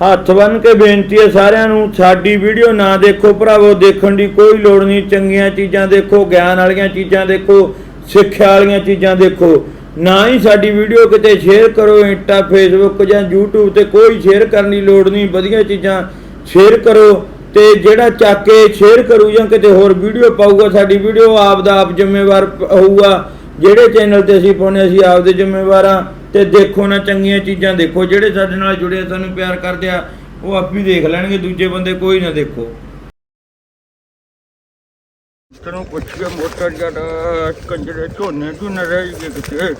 ਹੱਥ ਬੰਨ ਕੇ ਬੇਨਤੀ ਹੈ ਸਾਰਿਆਂ ਨੂੰ, ਸਾਡੀ ਵੀਡੀਓ ਨਾ ਦੇਖੋ ਭਰਾਵੋ, ਦੇਖਣ ਦੀ ਕੋਈ ਲੋੜ ਨਹੀਂ। ਚੰਗੀਆਂ ਚੀਜ਼ਾਂ ਦੇਖੋ, ਗਿਆਨ ਵਾਲੀਆਂ ਚੀਜ਼ਾਂ ਦੇਖੋ, ਸਿੱਖਿਆ ਵਾਲੀਆਂ ਚੀਜ਼ਾਂ ਦੇਖੋ। ਨਾ ਹੀ ਸਾਡੀ ਵੀਡੀਓ ਕਿਤੇ ਸ਼ੇਅਰ ਕਰੋ, ਇੰਟਾ ਫੇਸਬੁੱਕ ਜਾਂ YouTube ਤੇ ਕੋਈ ਸ਼ੇਅਰ ਕਰਨ ਦੀ ਲੋੜ ਨਹੀਂ। ਵਧੀਆ ਚੀਜ਼ਾਂ ਸ਼ੇਅਰ ਕਰੋ ਤੇ ਜਿਹੜਾ ਚੱਕ ਕੇ ਸ਼ੇਅਰ ਕਰੂ ਜਾਂ ਕਿਤੇ ਹੋਰ ਵੀਡੀਓ ਪਾਊਗਾ, ਸਾਡੀ ਵੀਡੀਓ ਆਪ ਦਾ ਆਪ ਜ਼ਿੰਮੇਵਾਰ ਹੋਊਗਾ। ਜਿਹੜੇ ਚੈਨਲ ਤੇ ਅਸੀਂ ਪਾਉਨੇ ਅਸੀਂ ਆਪ ਦੇ ਜ਼ਿੰਮੇਵਾਰ ਆ ਤੇ ਦੇਖੋ ਨਾ ਚੰਗੀਆਂ ਚੀਜ਼ਾਂ ਦੇਖੋ ਜਿਹੜੇ ਸਾਡੇ ਨਾਲ ਜੁੜੇ ਆ, ਸਾਨੂੰ ਪਿਆਰ ਕਰਦੇ ਆ ਉਹ ਆਪ ਹੀ ਦੇਖ ਲੈਣਗੇ ਦੂਜੇ ਬੰਦੇ ਕੋਈ ਨਾ ਦੇਖੋ। ਤੈਨੂੰ ਪੁੱਛਿਆ ਮੋਟਰ ਜੜਾ ਕੰਜਰੇ ਝੋਨੇ ਤੂੰ ਨਾ ਰਹਿ ਕਿਤੇ?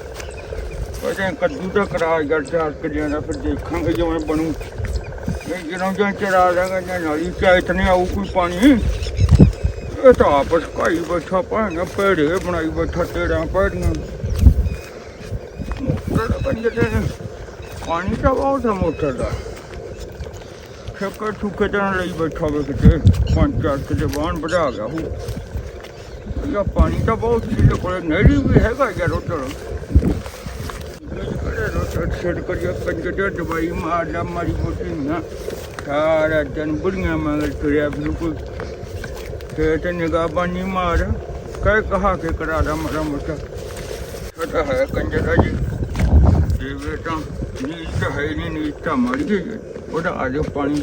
ਉਹਦੇ ਕੱਦੂ ਦਾ ਕਰਾ ਜੜ ਚਾਰ ਕੇ ਜਾਣਾ ਫਿਰ ਦੇਖਾਂਗੇ ਜਿਵੇਂ ਬਣੂ। ਇਹ ਜਦੋਂ ਜਾਂ ਚੜਾ ਲਾਂਗਾ ਜਾਂ ਨਾਲੀ ਚ ਇਤਨੇ ਆਊ ਕੋਈ ਪਾਣੀ। ਇਹ ਤਾਂ ਆਪਸ ਕਾਈ ਬੈਠਾ ਪਾਣਾ ਪੇੜੇ ਬਣਾਈ ਬੈਠਾ ਤੇਰਾ ਪੇੜੀਆਂ ਮੋਟਰ ਦਾ ਪਾਣੀ ਤਾਂ ਬਹੁਤ ਮੋਟਰ ਦਾ। ਠੇਕੇ ਠੁਕੇ ਤਾਂ ਲਈ ਬੈਠਾ ਵੇ ਕਿਤੇ, ਪੰਜ ਚਾਰ ਕਿਤੇ ਬਾਣ ਵਧਾ ਗਿਆ ਹੂੰ ਇਹ ਪਾਣੀ ਤਾਂ ਬਹੁਤ ਸੀ ਕੋਲ ਨਹਿਰੀ ਵੀ ਹੈਗਾ ਯਾਰ ਉੱਧਰ ਕਰੇ ਕਰਿਆ ਕੰਜੇ ਤੇ ਦਵਾਈ ਮਾਰਦਾ, ਮਾਰੀ ਮੋਟੀ ਨਾ ਸਾਰਾ ਦਿਨ ਬੁੜੀਆਂ ਮੰਗਲ ਤੁਰਿਆ ਬਿਲਕੁਲ। ਤੇ ਤੇ ਨਿਗਾਹ ਬਾਨੀ ਮਾਰ, ਕਹਿ ਕਹਾ ਕੇ ਕਰਾ ਦਾ ਮਰਾ ਮੋਟਾ। ਛੋਟਾ ਹੈ ਕੰਜੇ ਦਾ ਜੀ। ਇਹ ਬੇਟਾ ਨੀਚ ਹੈ ਨਹੀਂ ਤਾਂ ਮਰ ਗਈ ਉਹਦਾ ਆਜੋ ਪਾਣੀ।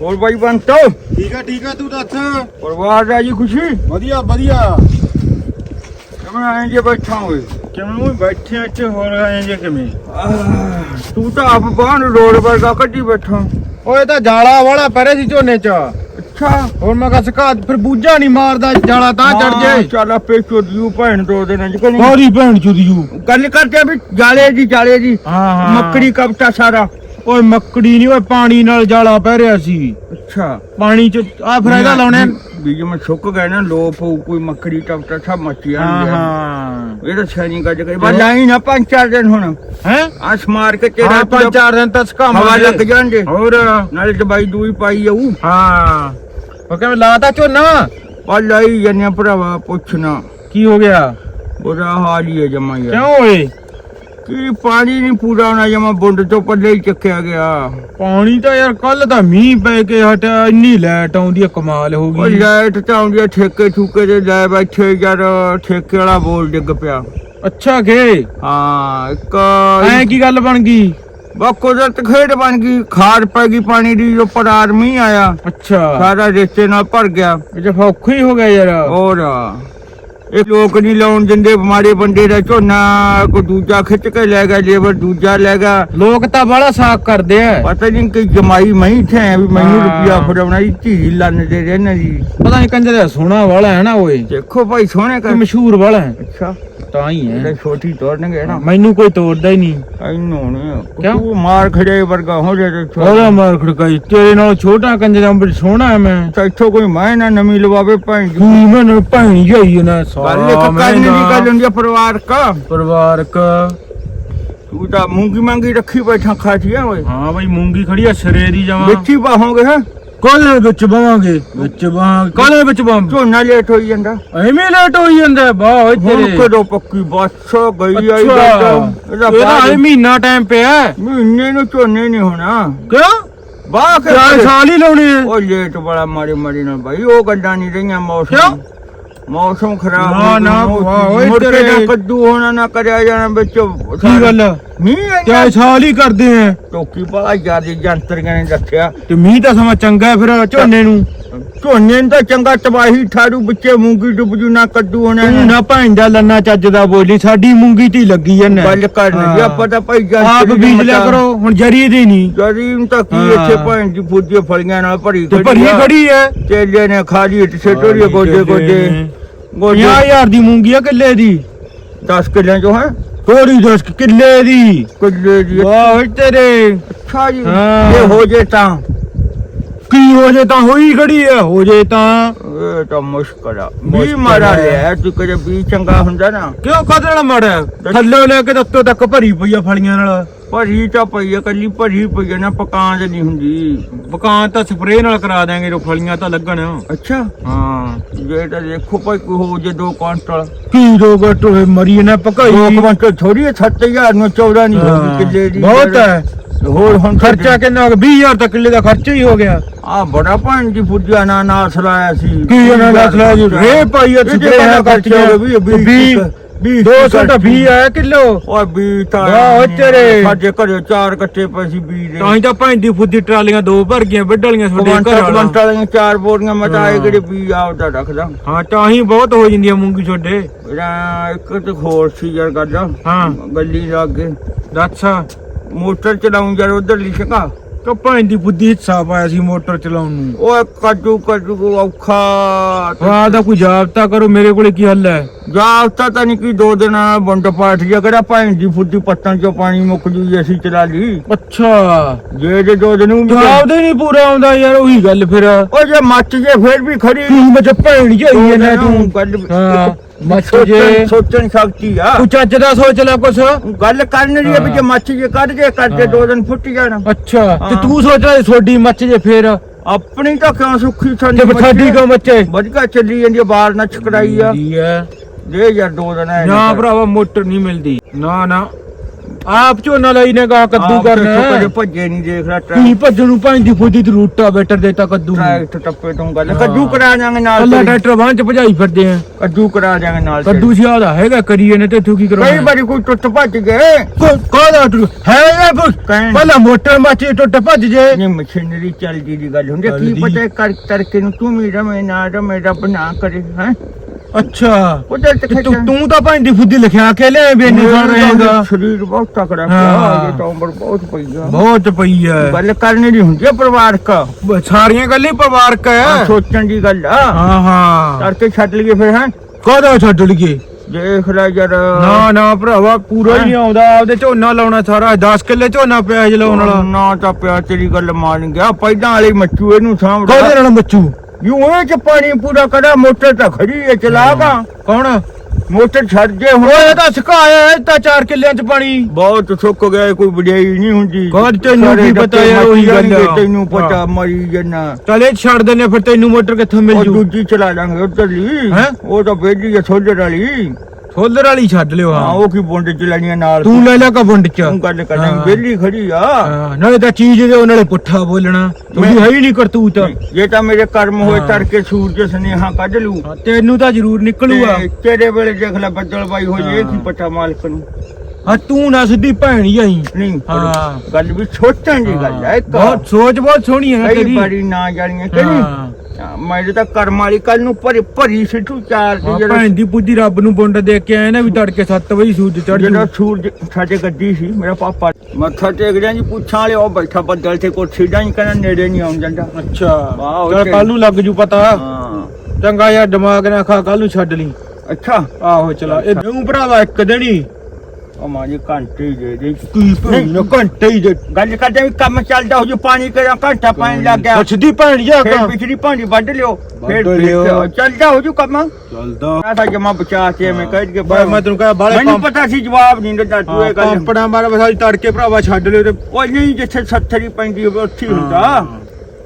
ਹੋਰ ਬਾਈ ਬੰਤੋ? ਠੀਕ ਆ ਠੀਕ ਆ ਤੂੰ ਦੱਸ। ਪਰਿਵਾਰ ਦਾ ਜੀ ਖੁਸ਼ੀ? ਵਧੀਆ ਵਧੀਆ। ਕਿਵੇਂ ਆਏ ਜੇ ਬੈਠਾ ਹੋਏ ਕਿਵੇਂ ਬੈਠੇ ਇੱਥੇ ਹੋਰ ਆਏ ਜੇ ਕਿਵੇਂ? ਤੂੰ ਤਾਂ ਆਪ ਬਾਹਰ ਰੋਡ ਵਰਗਾ ਕੱਢੀ ਬੈਠਾ। ਓਏ ਤਾਂ ਜਾਲਾ ਵਾਲਾ ਪਰੇ ਸੀ ਝੋਨੇ ਚ। ਅੱਛਾ। ਹੋਰ ਮੈਂ ਕਿਹਾ ਸਕਾ ਫਿਰ ਬੂਝਾ ਨਹੀਂ ਮਾਰਦਾ ਜਾਲਾ ਤਾਂ ਚੜ ਹਾਂ, ਜਾਏ ਚੱਲ ਆਪੇ ਚੋਦੀੂ ਭੈਣ ਦੋ ਦਿਨਾਂ ਚ ਕਰੀ। ਹੋਰੀ ਭੈਣ ਚੁਦੀੂ ਗੱਲ ਕਰਦੇ ਆ ਵੀ ਜਾਲੇ ਜੀ ਜਾਲੇ ਜੀ। ਹਾਂ ਹਾਂ। ਮੱਕੜੀ ਕਪਟਾ ਸਾਰਾ। ਓਏ ਮੱਕੜੀ ਨਹੀਂ ਓਏ ਪਾਣੀ ਨਾਲ ਜਾਲਾ ਪੈ ਰਿਹਾ ਸੀ। ਅੱਛਾ। ਪਾਣੀ ਚ ਆ ਫਿਰ ਇਹਦਾ ਲਾਉਣੇ। ਵੀ ਜਿਵੇਂ ਸੁੱਕ ਗਏ ਨਾ ਲੋਪ ਹੋਊ ਕੋਈ ਮੱਕੜੀ ਕਪਟਾ ਸਭ ਮੱਚੀ ਹਾਂ ਜਾਂਦੀ ਆ। ਹਾਂ ਇਹ ਤਾਂ ਸੈਨੀ ਗੱਜ ਗਈ ਬਸ ਲਾਈ ਨਾ ਪੰਜ ਚਾਰ ਦਿਨ ਹੁਣ। ਹੈ? ਆਸ ਮਾਰ ਕੇ ਤੇਰਾ ਹਾਂ ਪੰਜ ਚਾਰ ਦਿਨ ਤੱਕ ਹਵਾ ਲੱਗ ਜਾਣਗੇ ਹੋਰ? ਨਾਲੇ ਦਵਾਈ ਦੂਈ ਪਾਈ ਜਾਊ ਹਾਂ। ਉਹ ਕਿਵੇਂ ਲਾਤਾ ਝੋਨਾ। ਪਰ ਲਾਈ ਜੰਨੇ ਭਰਾਵਾ ਪੁੱਛਣਾ। ਕੀ ਹੋ ਗਿਆ? ਬੁਰਾ ਹਾਲ ਹੀ ਹੈ ਜਮਾ ਯਾਰ ਕਿਉਂ ਓਏ? ਕੀ ਪਾਣੀ ਨਹੀਂ ਪੂਰਾ ਹੋਣਾ ਜਮਾ ਬੁੰਡ ਤੋਂ ਪੱਲੇ ਹੀ ਚੱਕਿਆ ਗਿਆ। ਪਾਣੀ ਤਾਂ ਯਾਰ ਕੱਲ ਤਾਂ ਮੀਂਹ ਪੈ ਕੇ ਹਟਿਆ ਇੰਨੀ ਲਾਈਟ ਆਉਂਦੀ ਆ ਕਮਾਲ ਹੋ ਉਹ ਗਈ ਲਾਈਟ ਤਾਂ ਆਉਂਦੀ ਆ ਠੇਕੇ ਠੂਕੇ ਦੇ ਲੈ ਬੈਠੇ ਯਾਰ ਠੇਕੇ ਵਾਲਾ ਬੋਲ ਡਿੱਗ ਪਿਆ। ਅੱਛਾ ਕੇ? ਹਾਂ ਇੱਕ ਐ ਕੀ ਗੱਲ ਬਣ ਗਈ? ਬਾ ਕੁਦਰਤ ਖੇਡ ਬਣ ਗਈ ਖਾਰ ਪੈ ਗਈ ਪਾਣੀ ਦੀ ਜੋ ਪਰਾਰ ਮੀਂਹ ਆਇਆ। ਅੱਛਾ। ਸਾਰਾ ਰੇਤੇ ਨਾਲ ਭਰ ਗਿਆ। ਇਹ ਤਾਂ ਔਖਾ ਹੀ ਹੋ ਗਿਆ ਯਾਰ। ਹੋਰ। ਇਹ ਲੋਕ ਨਹੀਂ ਲਾਉਣ ਦਿੰਦੇ ਬਿਮਾਰੇ ਬੰਦੇ ਦਾ ਝੋਨਾ ਕੋ ਦੂਜਾ ਖਿੱਚ ਕੇ ਲੈ ਗਿਆ ਲੇਬਰ ਦੂਜਾ ਲੈ ਗਿਆ। ਲੋਕ ਤਾਂ ਬੜਾ ਸਾਕ ਕਰਦੇ ਆ। ਪਤਾ ਨਹੀਂ ਕਿ ਜਮਾਈ ਮਹੀਂ ਠੇ ਵੀ ਮੈਨੂੰ ਹਾਂ। ਰੁਪਿਆ ਫੜਾਉਣਾ ਦੀ ਢੀ ਲੰਨ ਦੇ ਰਹਿਣਾ ਜੀ। ਪਤਾ ਨਹੀਂ ਕੰਜਰ ਦਾ ਸੋਹਣਾ ਵਾਲਾ ਹੈ ਨਾ ਓਏ। ਦੇਖੋ ਭਾਈ ਸੋਹਣੇ ਕਰ ਮਸ਼ਹੂਰ ਵਾਲਾ ਹੈ। ਅੱਛਾ। ਤਾਂ ਹੀ ਇਹ ਹੈ ਛੋਟੀ ਤੋੜਨਗੇ ਨਾ। ਮੈਨੂੰ ਕੋਈ ਤੋੜਦਾ ਹੀ ਨਹੀਂ। ਇਹਨੂੰ ਨੇ ਕਿਉਂ? ਤੂੰ ਮਾਰ ਖੜੇ ਵਰਗਾ ਹੋ ਜੇ ਉਹਦਾ ਮਾਰ ਖੜਕਾਈ। ਤੇਰੇ ਨਾਲ ਛੋਟਾ ਕੰਜਰ ਬੜੀ ਸੋਹਣਾ ਹੈ ਮੈਂ। ਇੱਥੋਂ ਕੋਈ ਮੈਂ ਨਾ ਨਵੀਂ ਲਵਾਵੇ ਭਾਈ ਜੀ। ਮੈਨੂੰ ਭੈਣ ਜਾਈ ਨਾ ਗੱਲ ਇੱਕ ਕਰਨੀ ਦੀ ਗੱਲ ਹੁੰਦੀ ਆ ਪਰਿਵਾਰ ਕਾ ਪਰਿਵਾਰਕ। ਤੂੰ ਤਾਂ ਮੂੰਗੀ ਮੰਗੀ ਰੱਖੀ ਬੈਠਾ ਖਾਠੀਆ ਓਏ। ਹਾਂ ਬਈ ਮੂੰਗੀ ਖੜੀ ਆ ਸਿਰੇ ਦੀ ਜਮਾ ਵਿੱਚੀ ਬਾਹੋਗੇ ਹੈ? ਕਾਲੇ ਵਿੱਚ ਬਵਾਂਗੇ ਵਿੱਚ ਬਵਾਂਗੇ ਕਾਲੇ ਵਿੱਚ ਬਵਾਂਗੇ ਝੋਨਾ ਲੇਟ ਹੋਈ ਜਾਂਦਾ। ਐਵੇਂ ਲੇਟ ਹੋਈ ਜਾਂਦਾ ਵਾਹ ਓਏ ਹੁਣ ਤੇਰੇ। ਕਦੋਂ ਪੱਕੀ ਬੱਸ ਗਈ ਆਈ ਅੱਛਾ। ਇਹਦਾ ਇਹਦਾ ਬਾਅਦ ਇਹ ਮਹੀਨਾ ਟਾਈਮ ਪਿਆ। ਹੈ। ਮਹੀਨੇ ਨੂੰ ਝੋਨੇ ਨਹੀਂ ਹੋਣਾ। ਕਿਉਂ? ਕੇ ਸਾਲ ਹੀ ਲਾਉਣੇ ਆ। ਉਹ ਲੇਟ ਬੜਾ ਮਾਰੇ ਮਾਰੇ ਨਾਲ ਭਾਈ ਉਹ ਗੱਲਾਂ ਨਹੀਂ ਰਹੀਆਂ ਮੌਸਮ ਕਿਉਂ? ਮੌਸਮ ਖਰਾਬ ਨਾ, ਨਾ, ਓਏ ਤੇਰੇ- ਨਾ ਕੱਦੂ ਹੋਣਾ ਨਾ ਕਰਿਆ ਜਾਣਾ ਵਿੱਚ ਕੀ ਗੱਲ ਮੀਂਹ ਚਾਰ ਸਾਲ ਹੀ ਕਰਦੇ ਆ? ਟੋਕੀ ਬੜਾ ਜ਼ਿਆਦਾ ਜੰਤਰੀਆਂ ਨੇ ਰੱਖਿਆ। ਤੇ ਮੀਂਹ ਤਾਂ ਸਮਾਂ ਚੰਗਾ ਫਿਰ ਝੋਨੇ ਨੂੰ। ਝੋਨੇ ਨੂੰ ਤਾਂ ਚੰਗਾ ਤਬਾਹੀ ਠਾਰੂ ਵਿੱਚੇ ਮੂੰਗੀ ਡੁੱਬ ਜੂ ਨਾ ਕੱਦੂ ਹੋਣਾ। ਤੂੰ ਨਾ ਭਾਂਡਾ ਲੰਨਾ ਚੱਜ ਦਾ ਬੋਲੀ ਸਾਡੀ ਮੂੰਗੀ ਤੇ ਲੱਗੀ ਐ ਗੱਲ ਕਰਨ ਦੀ ਆਪਾਂ ਤਾਂ ਭਾਈ ਆਪ ਜੰਤਰੀ ਬੀਜ ਲਿਆ ਕਰੋ ਹੁਣ ਜਰੀਏ ਦੀ ਨਹੀਂ। ਜਰੀਮ ਤਾਂ ਕੀ। ਇੱਥੇ ਭੈਣ ਦੀ ਫੁੱਜੇ ਫਲੀਆਂ ਨਾਲ ਭਰੀ ਤੇ ਭਰੀ ਆ। ਖੜੀ ਐ ਚੇਲੇ ਨੇ ਖਾ ਲਈ ਗੋਡੇ ਗੋਡੇ। ਗੋਡੇ। 50000 ਦੀ ਮੂੰਗੀ ਆ ਕਿੱਲੇ ਦੀ। 10 ਕਿੱਲਿਆਂ ਚੋਂ ਹੈ? ਥੋੜੀ 10 ਕਿੱਲੇ ਦੀ। ਕਿੱਲੇ ਦੀ। ਵਾਹ ਤੇਰੇ। ਅੱਛਾ ਜੀ। ਹਾਂ। ਇਹ ਹੋ ਜੇ ਤਾਂ। ਕੀ ਹੋ ਜੇ ਤਾਂ ਹੋਈ ਖੜੀ ਐ ਹੋ ਜੇ ਤਾਂ। ਇਹ ਤਾਂ ਮੁਸ਼ਕਲ ਆ। ਵੀ ਮੁਸ਼ਕਲ ਮਾਰਾ ਹੈ। ਲਿਆ ਤੂੰ ਕਦੇ ਵੀ ਚੰਗਾ ਹੁੰਦਾ ਨਾ। ਕਿਉਂ ਕਦੇ ਨਾਲ ਮੜਿਆ ਥੱਲੇ ਲੈ ਕੇ ਤੇ ਉੱਤੋਂ ਤੱਕ ਭਰੀ ਪਈ ਆ ਫਲੀਆਂ ਨਾਲ। ਭਰੀ ਤਾਂ ਪਈ ਆ ਕੱਲੀ ਭਰੀ ਪਈ ਆ ਨਾ ਪਕਾਨ ਚ ਨਹੀਂ ਹੁੰਦੀ। ਮਕਾਨ ਤਾਂ ਸਪਰੇਅ ਨਾਲ ਕਰਾ ਦਿਆਂਗੇ ਜੋ ਫਲੀਆਂ ਤਾਂ ਲੱਗਣ। ਅੱਛਾ। ਹਾਂ। ਜੇ ਤਾਂ ਦੇਖੋ ਭਾਈ ਕੋਈ ਹੋ ਜੇ 2 ਕੁਆਂਟਲ। ਕੀ ਦੋ ਗੱਟੋ ਮਰੀ ਨਾ 2 ਪਕਾਈ ਕੁਆਂਟਲ ਥੋੜੀ 7000 ਨੂੰ 14 ਨਹੀਂ ਹੋਗੀ ਕਿੱਲੇ ਦੀ। ਬਹੁਤ ਹੈ। ਹੋਰ ਹੁਣ ਖਰਚਾ ਕਿੰਨਾ ਹੋ ਗਿਆ? 20000 ਤਾਂ ਕਿੱਲੇ ਦਾ ਖਰਚਾ ਹੀ ਹੋ ਗਿਆ। ਆ ਬੜਾ ਭੈਣ ਦੀ ਫੁੱਜਾ ਨਾ ਨਾਸ ਲਾਇਆ ਸੀ? ਕੀ ਦਾ ਅਸਲਾ ਜੀ ਰੇ ਪਾਈ ਖਰਚਾ ਖਰਚਾ ਵੀ 20 20 200 ਤਾਂ 20 ਆਇਆ ਕਿਲੋ। ਓਏ ਵੀ ਤਾਂ ਵਾਹ, ਓਏ ਤੇਰੇ। ਸਾਡੇ ਘਰੇ ਚਾਰ ਕੱਟੇ ਪਏ ਸੀ ਬੀਜ ਦੇ ਤਾਂ ਹੀ ਤਾਂ ਭੈਣ ਦੀ ਫੁੱਦੀ ਟਰਾਲੀਆਂ ਦੋ ਭਰ ਗਈਆਂ ਵੱਡਲੀਆਂ ਤੁਹਾਡੇ ਵਾਲਾ। ਚਾਰ ਬੋਰੀਆਂ ਹਾਂ। ਕਿਹੜੇ ਬੀਜ ਆਪਦਾ ਰੱਖਦਾ ਹਾਂ ਤਾਂ ਹੀ ਬਹੁਤ ਹੋ ਜਾਂਦੀਆਂ ਮੂੰਗੀ ਛੋਡੇ ਇੱਕ ਤੇ ਹੋਰ ਸੀ ਯਾਰ ਗੱਲ ਹਾਂ। ਗੱਲੀ ਦੱਸ। ਮੋਟਰ ਚਲਾਉਂ ਯਾਰ ਉਧਰ ਲਿਖਗਾ ਭੈਣ ਦੀ ਬੁੱਧੀ ਹਿੱਸਾ ਪਾਇਆ ਸੀ ਮੋਟਰ ਚਲਾਉਣ ਨੂੰ। ਓਏ ਕੱਜੂ ਕੱਜੂ ਔਖਾ। ਆਹ ਦਾ ਕੋਈ ਜਾਬਤਾ ਕਰੋ ਮੇਰੇ ਕੋਲੇ ਕੀ ਹੱਲ ਹੈ? ਜਾਬਤਾ ਤਾਂ ਨਹੀਂ ਕੀ ਦੋ ਦਿਨ ਬੰਡ ਪਾਠ ਜਿਹਾ ਕਿਹੜਾ ਭੈਣ ਦੀ ਫੁੱਦੀ ਪੱਤਨ ਚੋਂ ਪਾਣੀ ਮੁੱਕ ਜੂ ਜੀ ਅਸੀਂ ਚਲਾ ਲਈ? ਅੱਛਾ। ਜੇ ਜੇ ਦੋ ਦਿਨ ਨੂੰ ਜਵਾਬ ਦੇ ਨਹੀਂ ਪੂਰਾ ਆਉਂਦਾ ਯਾਰ ਉਹੀ ਗੱਲ ਫਿਰ। ਓ ਜੇ ਮੱਚ ਜੇ ਫੇਰ ਵੀ ਖੜੀ ਤੂੰ ਮੈਂ ਭੈਣ ਜਾਈ ਜਾਂਦਾ ਤੂੰ ਗੱਲ ਸੋਚਣ ਜੇ। ਸੋਚਣ ਸ਼ਕਤੀ ਆ। ਤੂੰ ਚੱਜ ਦਾ ਸੋਚ ਲੈ ਕੁਛ। ਗੱਲ ਕਰਨ ਦੀ ਆ ਵੀ ਜੇ ਮੱਚ ਜੇ ਕੱਢ ਜੇ ਕਰਦੇ ਹਾਂ। ਦੋ ਦਿਨ ਫੁੱਟ ਜਾਣਾ। ਅੱਛਾ ਤੇ ਹਾਂ। ਤੂੰ ਸੋਚ ਲੈ ਛੋਡੀ ਮੱਚ ਜੇ ਫੇਰ। ਆਪਣੀ ਤਾਂ ਕਿਉਂ ਸੁੱਖੀ ਤੇ ਸੰਦੀ ਸਾਡੀ ਕਿਉਂ ਮੱਚੇ ਵਧੀਆ ਚੱਲੀ ਜਾਂਦੀ ਆ ਬਾਹਰ ਨਾ ਛਕੜਾਈ ਆ। ਹੁੰਦੀ ਹੈ। ਦੇ ਯਾਰ ਦੋ ਦਿਨ ਐ ਨਾ ਭਰਾਵਾ ਮੋਟਰ ਨਹੀਂ ਮਿਲਦੀ। ਨਾ ਨਾ। ਆਪ ਝੋਨਾ ਲਈ ਨੇ ਕਹਾ ਕੱਦੂ ਕਰਨਾ। ਭੱਜੇ ਨਹੀਂ ਦੇਖ ਰਿਹਾ ਕੀ ਭੱਜਣ ਨੂੰ ਪੰਜ ਦੀ ਫੁੱਦੀ ਤੇ ਰੂਟਾ ਬੈਟਰ ਦੇਤਾ ਕੱਦੂ ਨੂੰ। ਟਰੈਕਟਰ ਟੱਪੇ ਤੋਂ ਗੱਲ। ਕੱਦੂ ਕਰਾ ਜਾਾਂਗੇ ਨਾਲ ਅੱਲਾ। ਟਰੈਕਟਰ ਵਾਂ ਚ ਭਜਾਈ ਫਿਰਦੇ ਆ ਕੱਦੂ ਕਰਾ ਜਾਾਂਗੇ ਨਾਲ ਕੱਦੂ ਸਿਆਦਾ ਹੈਗਾ ਕਰੀਏ ਨੇ ਤੇ ਤੂੰ ਕੀ। ਕਰਾਉਣਾ ਕਈ ਵਾਰੀ ਕੋਈ ਟੁੱਟ ਭੱਜ ਗਏ ਕਾਹਦਾ ਟੁੱਟ ਹੈ ਇਹ? ਕਹਿਣ ਪਹਿਲਾਂ ਮੋਟਰ ਮਾਚੇ ਟੁੱਟ ਭੱਜ ਜੇ ਨਹੀਂ ਮਸ਼ੀਨਰੀ ਚੱਲਦੀ ਦੀ ਗੱਲ ਹੁੰਦੀ। ਕੀ ਚੱਲਦੀ। ਪਤਾ ਕਰ ਕਰਕੇ ਨੂੰ ਤੂੰ ਮੇਰਾ ਮੈਂ ਨਾ ਰਮੇ ਰੱਬ ਨਾ ਕਰੇ ਹੈ ਅੱਛਾ। ਕੁਦਰਤ ਤੇ ਤੂੰ ਤੂੰ ਤਾਂ ਭਾਂਦੀ ਫੁੱਦੀ ਲਿਖਿਆ ਕੇ ਲੈ ਵੀ ਇੰਨੀ ਖਾਣ ਰਹੇਗਾ। ਸਰੀਰ ਬਹੁਤ ਤਕੜਾ। ਪਿਆ ਇਹ ਤਾਂ ਉਮਰ ਬਹੁਤ ਪਈ ਆ। ਬਹੁਤ ਪਈ ਹੈ ਗੱਲ ਕਰਨੀ ਦੀ ਹੁੰਦੀ ਆ ਪਰਿਵਾਰਕ। ਸਾਰੀਆਂ ਗੱਲਾਂ ਹੀ ਪਰਿਵਾਰਕ ਹੈ ਸੋਚਣ ਦੀ ਗੱਲ ਆ। ਹਾਂ ਹਾਂ। ਕਰਕੇ ਛੱਡ ਲਈਏ ਫਿਰ ਹੈ? ਕਾਹਦਾ ਛੱਡ ਲਈਏ? ਦੇਖ ਲੈ ਯਾਰ। ਨਾ ਨਾ ਭਰਾਵਾ ਪੂਰਾ ਹੀ ਨਹੀਂ ਆਉਂਦਾ। ਆਪਦੇ ਝੋਨਾ ਲਾਉਣਾ ਸਾਰਾ। 10 ਕਿੱਲੇ ਝੋਨਾ ਪਿਆ ਲਾਉਣ ਵਾਲਾ। ਨਾ ਤਾਂ ਪਿਆ ਤੇਰੀ ਗੱਲ ਮੰਨ ਗਿਆ। ਪਹਿਲਾਂ ਵਾਲੀ ਮੱਚੂ ਇਹਨੂੰ ਕਾਹਦੇ ਸਾਹਮਣੇ ਨਾਲ ਮੱਚੂ ਯੂੰ ਇਹ ਚ ਪਾਣੀ ਪੂਰਾ ਕਰਾ ਮੋਟਰ ਤਾਂ ਖੜੀ ਹੈ ਚਲਾਗਾ ਕੌਣ ਮੋਟਰ ਛੱਡ ਜੇ ਹੁਣ ਓਏ ਇਹ ਤਾਂ ਸੁਕਾਇਆ ਇਹ ਤਾਂ 4 ਕਿੱਲਿਆਂ ਚ ਪਾਣੀ ਬਹੁਤ ਸੁੱਕ ਗਿਆ ਕੋਈ ਵਡਿਆਈ ਨਹੀਂ ਹੁੰਦੀ ਕਦ ਤੈਨੂੰ ਸਾਰੇ ਕੀ ਪਤਾ ਡੱਕੇ ਯਾਰ ਉਹੀ ਗੱਲ ਆ। ਤੈਨੂੰ ਪਤਾ। ਮਰੀ ਜਨਾ ਚਲੇ ਛੱਡ ਦਿੰਨੇ ਫਿਰ ਤੈਨੂੰ ਮੋਟਰ ਕਿੱਥੋਂ ਮਿਲ ਉਹ ਜੂ ਦੂਜੀ ਚਲਾ ਲਾਂਗੇ ਉਧਰਲੀ ਹੈਂ? ਉਹ ਤਾਂ ਵੇਲੀ ਹੈ ਸੋਲਰ ਵਾਲੀ ਸੋਲਰ ਵਾਲੀ ਛੱਡ ਲਿਓ ਹਾਂ। ਹਾਂ ਉਹ ਕੀ ਬੁੰਡ ਚਲਾਣੀਆਂ ਨਾਲ? ਤੂੰ ਲੈ ਲੈ ਕਬੁੰਡ ਚ। ਤੂੰ ਗੱਲ ਕਰਨਾ। ਵੇਲੀ ਖੜੀ ਆ। ਹਾਂ, ਨਾਲੇ ਤਾਂ ਚੀਜ਼ ਦੇ ਨਾਲੇ ਪੁੱਠਾ ਬੋਲਣਾ। ਤੂੰ ਮੈਂ- ਹੈ ਹੀ ਨਹੀਂ ਕਰਤੂਤ। ਇਹ ਤਾਂ ਮੇਰੇ ਕਰਮ ਹੋਏ ਹਾਂ। ਤੜਕੇ ਸੂਰਜ ਸੁਨੇਹਾ ਕੱਢ ਲੂ ਹਾਂ, ਤੈਨੂੰ ਤਾਂ ਜ਼ਰੂਰ ਨਿਕਲੂਗਾ। ਤੇ ਤੇਰੇ ਵੇਲੇ ਦੇਖ ਲੈ ਬੱਦਲ ਬਾਈ ਹੋ ਜੇ ਇਹ ਕੀ ਪਤਾ ਮਾਲਕ ਨੂੰ। ਹਾਂ ਤੂੰ ਨਾ ਸਿੱਧੀ ਭੈਣ ਹੀ ਆਈ। ਨਹੀਂ ਹਾਂ। ਗੱਲ ਵੀ ਸੋਚਣ ਦੀ ਗੱਲ ਹੈ। ਇੱਕ। ਬਹੁਤ ਸੋਚ ਬਹੁਤ ਸੋਹਣੀ ਹੈ ਨਾ ਕਈ ਤੇਰੀ। ਵਾਰੀ ਨਾ ਜਾਣੀਆਂ ਕਰੀ ਹਾਂ। ਮੇਰੇ ਤਾਂ ਕਰਮ ਵਾਲੀ ਕੱਲ ਨੂੰ ਭਰੀ ਭਰੀ ਸਿੱਟੂ ਚਾਰ ਦੀ ਹਾਂ, ਜਿਹੜਾ ਭੈਣ ਦੀ ਪੁੱਜੀ ਰੱਬ ਨੂੰ ਬੁੰਡ ਦੇਖ ਕੇ ਆਏ ਨਾ ਵੀ ਤੜਕੇ 7 ਵਜੇ ਸੂਰਜ ਚੜ ਜਿਹੜਾ ਸੂਰਜ ਸਾਡੇ ਗੱਡੀ ਸੀ ਮੇਰਾ ਪਾਪਾ ਮੱਥਾ ਟੇਕ ਰਿਆਂ ਜੀ ਪੁੱਛਾਂ ਵਾਲੇ ਉਹ ਬੈਠਾ ਬੱਦਲ ਤੇ ਕੋਠੀ ਡਾਂ ਕਹਿੰਦਾ ਨੇੜੇ ਨਹੀਂ ਆਉਣ ਜਾਂਦਾ ਅੱਛਾ। ਵਾਹ, ਚਲ। ਕੱਲ ਨੂੰ ਲੱਗ ਜੂ ਪਤਾ। ਹਾਂ। ਚੰਗਾ ਯਾਰ ਦਿਮਾਗ ਨਾ ਖਾ ਕੱਲ ਨੂੰ ਛੱਡ ਲਈ। ਅੱਛਾ। ਆਹੋ ਚਲਾ। ਇਹ ਨੂੰ ਭਰਾਵਾ ਇੱਕ ਦਿਨ ਹੀ। ਉਹ ਮਾਂ ਜੀ ਘੰਟੇ ਹੀ ਦੇ ਦੇ। ਕੀ ਭੈਣ ਘੰਟੇ ਹੀ ਦੇ। ਗੱਲ ਕਰਦੇ ਵੀ ਕੰਮ ਚੱਲਦਾ ਹੋ ਜੋ ਪਾਣੀ ਕਰਾਂ ਘੰਟਾ ਪਾਣੀ ਲੱਗ ਗਿਆ। ਸਿੱਧੀ ਭੈਣ ਜਾ ਫਿਰ ਕਾ ਬਿਜਲੀ ਭਾਂਡੀ ਵੱਢ ਲਿਓ ਫਿਰ ਵੱਢ ਲਿਓ। ਫਿਰ ਚੱਲਦਾ ਹੋ ਜੋ ਕੰਮ। ਚੱਲਦਾ। ਆ ਤਾਂ ਜਮਾ ਬਚਾ ਕੇ ਮੈਂ ਕਹਿ ਕੇ ਬਾਈ ਮੈਂ ਤੈਨੂੰ ਕਹਾਂ ਬਾਲੇ ਮੈਨੂੰ ਪੰਪ ਪਤਾ ਸੀ ਜਵਾਬ ਨਹੀਂ ਦਿੰਦਾ ਤੂੰ ਇਹ ਗੱਲ। ਪੰਪੜਾਂ ਮਾਰ ਬਸਾਈ ਤੜਕੇ ਭਰਾਵਾ ਛੱਡ ਲਿਓ ਤੇ ਉਹ ਨਹੀਂ ਜਿੱਥੇ 70 ਹੀ ਪੈਂਦੀ ਹੋਵੇ ਉੱਥੇ ਹੁੰਦਾ।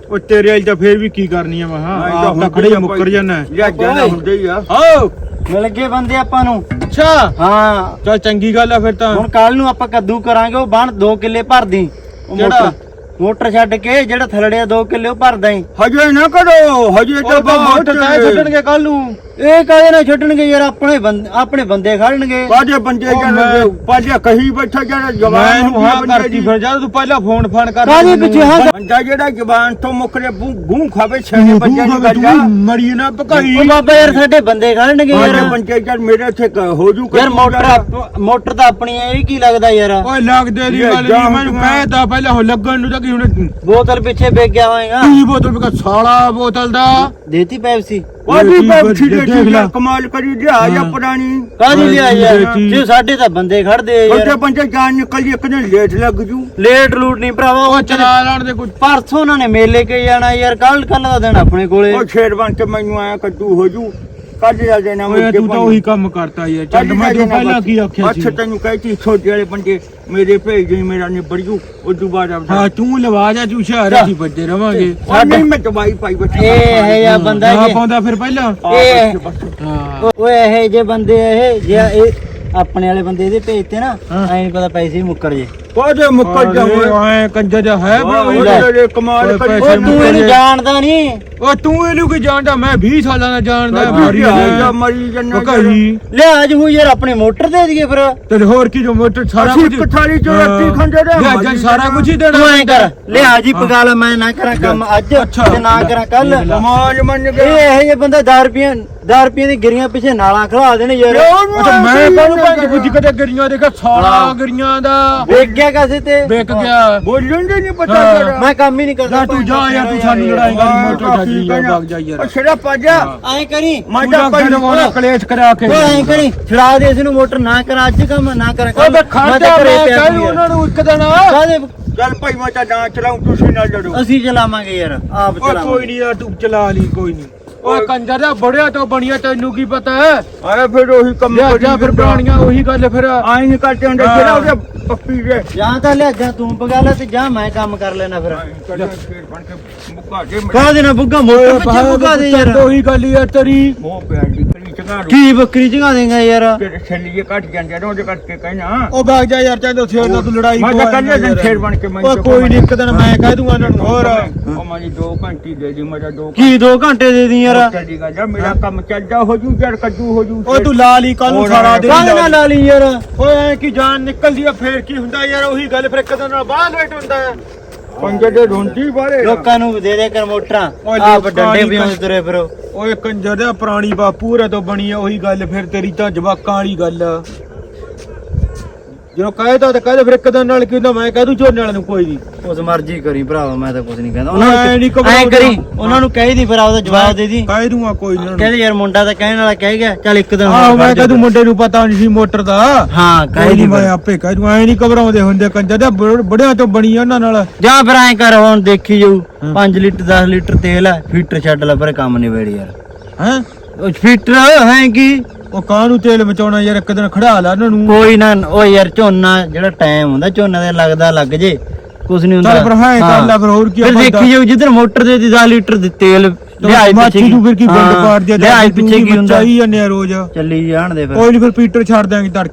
ਉਹ ਤੇਰੇ ਵਾਲੀ ਤਾਂ ਫੇਰ ਵੀ ਕੀ ਕਰਨੀ ਆ ਮੈਂ ਹਾਂ ਨਹੀਂ ਆਪ ਤਾਂ ਖੜੇ ਹੀ ਮੁੱਕਰ ਜਾਣਾ। ਜਾਂ ਜਾਣਾ ਹੁੰਦਾ ਹੀ ਆ। ਆਓ। ਮਿਲ ਗਏ ਬੰਦੇ ਆਪਾਂ ਨੂੰ। ਅੱਛਾ। ਹਾਂ। ਚਲ ਚੰਗੀ ਗੱਲ ਆ ਫਿਰ ਤਾਂ। ਹੁਣ ਕੱਲ ਨੂੰ ਆਪਾਂ ਕੱਦੂ ਕਰਾਂਗੇ ਉਹ ਬਣ 2 ਕਿੱਲੇ ਭਰ ਦੀ। ਉਹ ਕਿਹੜਾ? ਮੋਟਰ- ਮੋਟਰ ਛੱਡ ਕੇ ਜਿਹੜਾ ਥਲੜਿਆ 2 ਕਿੱਲੇ ਉਹ ਭਰ ਦਈ। ਹਜੇ ਨਾ ਕਰੋ ਹਜੇ ਤਾਂ ਬਹੁਤ ਛੱਡਣਗੇ ਕੱਲ ਨੂੰ। ਇਹ ਕਾਹਦੇ ਨਾਲ ਛੱਡਣਗੇ ਯਾਰ? ਆਪਣੇ ਬੰਦੇ ਆਪਣੇ ਬੰਦੇ ਖੜਨਗੇ। ਬਾਜੇ ਬੰਦੇ ਮੈਂ- ਬਾਜੇ ਕਹੀ ਬੈਠਾ ਜਿਹੜਾ ਜਵਾਨ ਇਹਨੂੰ ਹਾਂ ਕਰਤੀ ਫਿਰ ਜਦ ਤੂੰ ਪਹਿਲਾਂ ਫੋਨ ਫਾਨ ਕਰ ਕਾਹਦੇ ਪਿੱਛੇ ਹਾਂ ਬੰਦਾ ਜਿਹੜਾ ਜਵਾਨ ਤੋਂ ਮੁਕਰੇ ਗੂੰ ਖਾਵੇ ਛੇ ਬੰਦੇ ਗੱਲ ਆ ਮਰੀ ਨਾ ਪਕਾਈ ਉਹ ਬਾਬਾ ਯਾਰ ਸਾਡੇ ਬੰਦੇ ਖੜਨਗੇ ਯਾਰ। ਬੰਦੇ ਜਨ ਮੇਰੇ ਇੱਥੇ ਹੋ ਜੂ ਯਾਰ ਮੋਟਰ ਮੋਟਰ ਤਾਂ ਆਪਣੀ ਹੈ ਇਹ ਕੀ ਲੱਗਦਾ ਯਾਰ? ਓਏ ਲੱਗਦੇ ਦੀ ਗੱਲ ਨਹੀਂ ਮੈਨੂੰ ਕਹਿਤਾ ਪਹਿਲਾਂ ਹੋ ਲੱਗਣ ਨੂੰ ਤਾਂ ਕੀ ਹੁਣ ਬੋਤਲ ਪਿੱਛੇ ਵੇਚ ਗਿਆ ਹੋਏਗਾ। ਕੀ ਬੋਤਲ ਬਿਕਾ ਸਾਲਾ ਬੋਤਲ ਦਾ। ਦੇਤੀ ਪੈਪਸੀ ਉਹ ਵੀ ਦੇਖ ਪੈਪਸੀ ਦੇ। ਕਮਾਲ ਕਰੀ ਜਾਂ ਪੁਰਾਣੀ। ਕਾਹਦੀ ਲਿਆ ਯਾਰ। ਜੇ ਸਾਡੇ ਤਾਂ ਬੰਦੇ ਖੜਦੇ ਆ ਬੰਦੇ ਯਾਰ। ਬੰਦੇ ਜਾਨ ਨਿਕਲ ਜੀ ਇੱਕ ਦਿਨ ਲੇਟ ਲੱਗ ਜੂ। ਲੇਟ ਲੂਟ ਨਹੀਂ ਭਰਾਵਾ ਉਹ ਚਲਾ ਲੈਣ ਦੇ ਕੋਈ ਪਰਸੋਂ ਉਹਨਾਂ ਨੇ ਮੇਲੇ ਕੇ ਜਾਣਾ ਯਾਰ ਕੱਲ ਕੱਲ ਦਾ ਦਿਨ ਆਪਣੇ ਕੋਲੇ। ਉਹ ਸ਼ੇਰ ਬਣ ਕੇ ਮੈਨੂੰ ਆਇਆ ਕੱਦੂ ਹੋ ਜੂ। ਕੱਢ ਜਾ ਦੇਣਾ ਓਏ ਤੂੰ ਤਾਂ ਉਹੀ ਕੰਮ ਕਰਤਾ ਯਾਰ। ਚੱਲ ਮੈਂ ਤੈਨੂੰ ਪਹਿਲਾਂ ਕੀ ਆਖਿਆ ਸੀ। ਅੱਛਾ ਤੈਨੂੰ ਕਹਿਤੀ ਛੋਟੇ ਵਾਲੇ ਬੰਦੇ ਮੇਰੇ ਭੇਜ ਦੇ ਮੇਰਾ ਨਿਬੜ ਜੂ ਉਦੋਂ ਬਾਅਦ ਆਪਦਾ। ਹਾਂ ਤੂੰ ਲਵਾ ਜਾ ਤੂੰ ਸ਼ਹਿਰ ਅਸੀਂ ਵੱਜੇ ਰਵਾਂਗੇ। ਉਹ ਨਹੀਂ ਮੈਂ ਦਵਾਈ ਪਾਈ ਬੈਠਾ। ਇਹ ਹੈ ਯਾ ਬੰਦਾ ਨਾ ਜੇ ਪਾਉਂਦਾ ਫਿਰ ਪਹਿਲਾਂ? ਇਹ- ਓਏ ਇਹ ਜੇ ਬੰਦੇ ਇਹ ਜੇ ਇਹ ਆਪਣੇ ਵਾਲੇ ਬੰਦੇ ਇਹਦੇ ਭੇਜਤੇ ਨਾ। ਐਂ ਪਤਾ ਪੈਸੇ ਮੁੱਕਰ ਜੇ। ਕਾਹਦੇ ਮੁੱਕਰ ਜਾਵੇ ਐ ਕੰਜਰ ਜਿਹਾ ਹੈ ਉਹੀ। ਕਮਾਲ ਕਰੀ ਪੈਸੇ ਉਹ ਤੂੰ ਇਹਨੂੰ ਜਾਣਦਾ ਨਹੀਂ ਉਹ ਤੂੰ ਇਹਨੂੰ ਕੀ ਜਾਣਦਾ? ਮੈਂ 20 ਸਾਲਾਂ ਦਾ ਜਾਣਦਾ ਮਾਰੀ ਮਾਰੀ ਜਾ ਮਰੀ ਜੰਨਾ ਕਹੀ ਲਿਆ ਅੱਜ ਹੋਈ ਯਾਰ ਆਪਣੀ ਮੋਟਰ ਦੇ ਦਈਏ ਫਿਰ। ਤੇ ਹੋਰ ਕੀ ਜੋ ਮੋਟਰ ਸਾਰਾ ਅਸੀਂ ਕੁਝ ਇੱਕ ਥਾਲੀ ਚੋਂ ਰੱਖੀ ਖਾਂਦੇ ਰਹੇ, ਲਿਆ, ਮਰੀ ਸਾਰਾ ਕੁਝ ਹੀ ਦੇਣਾ ਤੂੰ ਐਂ ਕਰ ਲਿਆ ਜੀ ਪਕਾ ਲੈ ਮੈਂ ਨਾ ਕਰਾਂ ਕੰਮ ਅੱਜ। ਤੇ ਨਾ ਕਰਾਂ ਕੱਲ ਕਮਾਲ ਮੰਨ ਇਹ ਗਿਆ। ਇਹ ਜੇ ਬੰਦਾ 10 ਰੁਪਏ 10 ਰੁਪਏ ਦੀ ਗਿਰੀਆਂ ਪਿੱਛੇ ਨਾਲਾਂ ਖਲਾ ਦੇਣ ਯਾਰ। ਅੱਛਾ ਮੈਂ ਕਾਹਨੂੰ ਪੰਜ ਬੁੱਝ ਕਦੇ ਗਰੀਆਂ ਦੇਖਾ ਸਾਰਾ ਗਰੀਆਂ ਦਾ। ਵੇਖ ਗਿਆ ਕਾਸੇ ਤੇ? ਵਿਕ ਗਿਆ। ਬੋਲਣ ਦੇ ਨਹੀਂ ਪਤਾ ਮੈਂ ਕੰਮ ਹੀ ਨਹੀਂ ਕਰਦਾ ਤੂੰ ਜਾ ਯਾਰ ਤੂੰ ਸਾਨੂੰ ਲੜਾਈ ਕਰ ਮੋਟਰ ਛੱਡੀ ਜਾ ਵਗ ਜਾ ਯਾਰ। ਛੜਾ ਪਾਜਾ। ਐਂ ਕਰੀ ਮੈਂ ਤੂੰ ਤਾਂ ਜਾ ਭਾਈ ਵਾਲਾ ਕਲੇਸ਼ ਕਰਾ ਕੇ। ਓਏ ਐਂ ਕਰੀ ਛੜਾ ਦੇ ਇਸ ਨੂੰ ਮੋਟਰ ਨਾ ਕਰ ਅੱਜ ਕੰਮ ਨਾ ਕਰ ਓਏ ਘਰੇ ਮੈਂ ਕਹਿ ਉਹਨਾਂ ਨੂੰ ਇੱਕ ਦਿਨ। ਕਾਹਦੇ? ਚੱਲ ਭਾਈ ਮੈਂ ਤਾਂ ਨਾ ਚਲਾਉਂ ਤੁਸੀਂ ਨਾ ਲੜੋ। ਅਸੀਂ ਚਲਾਵਾਂਗੇ ਯਾਰ ਆਪ ਓਏ ਕੋਈ ਚਲਾਵਾਂਗੇ। ਨਹੀਂ ਯਾਰ ਤੂੰ ਚਲਾ ਲਈ ਕੋਈ ਨਹੀਂ। ਓਏ ਕੰਜਰ ਦਾ ਬੜਿਆ ਤੋਂ ਬਣੀਆਂ ਤੈਨੂੰ ਕੀ ਪਤਾ ਹੈ? ਆਏ ਫਿਰ ਉਹੀ ਕੰਮ ਲਿਆ ਕਰੀ ਜਾ ਫਿਰ। ਪੁਰਾਣੀਆਂ ਉਹੀ ਗੱਲ ਫਿਰ। ਆਏਂ ਨਹੀਂ ਕਰਦੇ ਹੁੰਦੇ ਹਾਂ। ਜਿਹੜਾ ਉਹਦੇ ਪੱਪੀ ਦੇ। ਜਾਂ ਤਾਂ ਲਿਆ ਜਾਂ ਤੂੰ ਪਕਾ ਲੈ ਤੇ ਜਾਂ ਮੈਂ ਕੰਮ ਕਰ ਲੈਣਾ ਫਿਰ। ਫੇਰ ਬਣ ਕੇ ਦੇਣਾ ਬੁੱਗਾ ਮੋਟਰ ਪਿੱਛੇ ਬੁੱਗਾ ਦੇ ਯਾਰ। ਉਹੀ ਗੱਲ ਯਾਰ ਤੇਰੀ। ਮੋਹ ਪਿਆ ਦੀ ਚਗਾ ਕੀ ਬੱਕਰੀ ਚਗਾ ਦੇਗਾ ਯਾਰ? ਛੱਲੀਏ ਕੱਟ ਜਾਂਦੇ ਨੇ ਉਹਦੇ ਕਰਕੇ ਕਹਿਣਾ। ਉਹ ਭਾਗ ਜਾ ਯਾਰ ਚਾਹੇ ਉੱਥੇ ਨਾਲ ਤੂੰ ਲੜਾਈ ਮੈਂ ਤਾਂ ਕੱਲੇ ਦਿਨ। ਫੇਰ ਬਣ ਕੇ ਮੈਂ ਕੋਈ ਨਹੀਂ ਇੱਕ ਦਿਨ ਮੈਂ ਕਹਿ ਦੂੰਗਾ ਇਹਨਾਂ ਨੂੰ ਹੋਰ। ਉਹ ਮਾਜੀ 2 ਘੰਟੇ ਦੇ ਦੀ ਮੇਰਾ 2 ਕੀ 2 ਘੰਟੇ ਦੇ ਦੀ ਯਾਰ? ਚੱਲੀ ਮੇਰਾ ਕੰਮ ਚੱਲਦਾ ਹੋ ਜੂ ਜੜ ਕੱਜੂ ਹੋ ਜੂ ਓਏ ਤੂੰ ਲਾ ਲਈ ਕੱਲ ਨੂੰ ਸਾਰਾ ਦਿਨ ਕਾਹਦੇ ਨਾਲ ਲਾ ਲਈ। ਯਾਰ ਓਏ ਐ ਕੀ ਜਾਨ ਨਿਕਲਦੀ ਆ ਫੇਰ ਕੀ ਹੁੰਦਾ ਯਾਰ? ਉਹੀ ਗੱਲ ਫਿਰ ਇੱਕ ਦਿਨ ਨਾਲ ਬਾਹਰ ਲੇਟ ਹੁੰਦਾ ਪੰਜੇ ਦੇ ਬਾਰੇ। ਲੋਕਾਂ ਨੂੰ ਦੇ ਦੇ ਕਰ ਮੋਟਰਾਂ ਆਪ ਲੋਕਾਂ ਡੰਡੇ ਦੀ ਪਿਆਉਂਦੇ ਤੁਰੇ ਫਿਰੋ। ਓਏ ਕੰਜਰ ਦਾ ਪੁਰਾਣੀ ਬਾਪੂ ਰੇ ਤੋਂ ਬਣੀ ਆ ਉਹੀ ਗੱਲ ਫਿਰ ਤੇਰੀ ਤਾਂ ਜਵਾਕਾਂ ਵਾਲੀ ਗੱਲ ਆ। ਜਦੋਂ ਕਹੇ ਤਾਂ ਕਹਦੇ ਫਿਰ ਇੱਕ ਦਿਨ ਨਾਲ ਕੀ ਹੁੰਦਾ? ਮੈਂ ਕਹਿ ਦੂੰ ਝੋਨੇ ਵਾਲੇ ਨੂੰ ਕੋਈ ਨਹੀਂ ਉਸ ਮਰਜ਼ੀ ਕਰੀ ਭਰਾਵਾ ਮੈਂ ਤਾਂ ਕੁਝ ਨਹੀਂ ਕਹਿੰਦਾ। ਐਂ ਉਹਨਾਂ ਨੀ ਨੂੰ ਘਬਰਾਉਂਦੇ। ਐਂ ਕਰੀ ਉਹਨਾਂ ਨੂੰ ਕਹਿ ਦੀ ਫਿਰ ਆਪਦਾ ਜਵਾਬ ਦੇ ਦੀ। ਕਹਿ ਦੂੰਗਾ ਕੋਈ ਨਹੀਂ ਕਹਿੰਦੇ ਯਾਰ ਮੁੰਡਾ ਤਾਂ ਕਹਿਣ ਵਾਲਾ ਕਹਿ ਗਿਆ ਚੱਲ ਇੱਕ ਦਿਨ ਹੋਰ ਆਹ ਮੈਂ ਕਹਿ ਦੂੰ। ਮੁੰਡੇ ਨੂੰ ਪਤਾ ਨਹੀਂ ਸੀ ਮੋਟਰ ਦਾ। ਹਾਂ ਕਹਿ ਦੀ ਮੈਂ ਫਿਰ। ਆਪੇ ਕਹਿ ਦੂੰ। ਐ ਨਹੀਂ ਘਬਰਾਉਂਦੇ ਹੁੰਦੇ ਕੰਜਰ ਦੇ ਬੜ- ਬੜਿਆਂ ਤੋਂ ਬਣੀ ਆ ਉਹਨਾਂ ਨਾਲ। ਜਾਂ ਫਿਰ ਐਂ ਕਰ ਹੁਣ ਦੇਖੀ ਜਾਊ 5 ਲੀਟਰ 10 ਲੀਟਰ ਤੇਲ ਹੈ ਫੀਟਰ ਛੱਡ ਲੈ ਪਰ ਕੰਮ ਨਹੀਂ ਵੇੜੀ ਯਾਰ। ਹੈ? ਉਹ ਫੀਟਰ ਹੈ ਕੀ? ਉਹ ਕਾਹਨੂੰ ਤੇਲ ਮਚਾਉਣਾ ਯਾਰ? ਇੱਕ ਦਿਨ ਖੜਾ ਲਾ ਉਹਨਾਂ ਨੂੰ। ਕੋਈ ਨਾ ਉਹ ਯਾਰ ਝੋਨਾ ਜਿਹੜਾ ਟਾਈਮ ਹੁੰਦਾ ਝੋਨਾ ਦੇ ਲੱਗਦਾ ਲੱਗ ਜੇ। ਕੁਝ ਨਹੀਂ ਹੁੰਦਾ। ਚੱਲ ਫਿਰ ਹਾਂ ਕਰ ਲੈ ਫਿਰ ਹੋਰ ਕੀ ਫਿਰ। ਦੇਖੀ ਜਾਊ ਜਿੱਧਰ ਮੋਟਰ ਦੇ ਦੀ 10 ਲੀਟਰ ਦੇ ਤੇਲ ਲਿਆਏ ਮਾਚੀ ਨੂੰ ਫਿਰ ਕੀ ਬੰਦ ਪਾੜ ਦਿਆ ਲਿਆਏ ਪਿੱਛੇ ਕੀ ਹੁੰਦਾ? ਚਾਹੀ ਜਾਂਦੇ ਆ ਰੋਜ਼। ਚੱਲੀ ਜਾਣ ਦੇ ਫਿਰ। ਕੋਈ ਨਹੀਂ ਫਿਰ ਪੀਟਰ ਛੱਡ ਦਾਂਗੇ ਤੜਕੇ।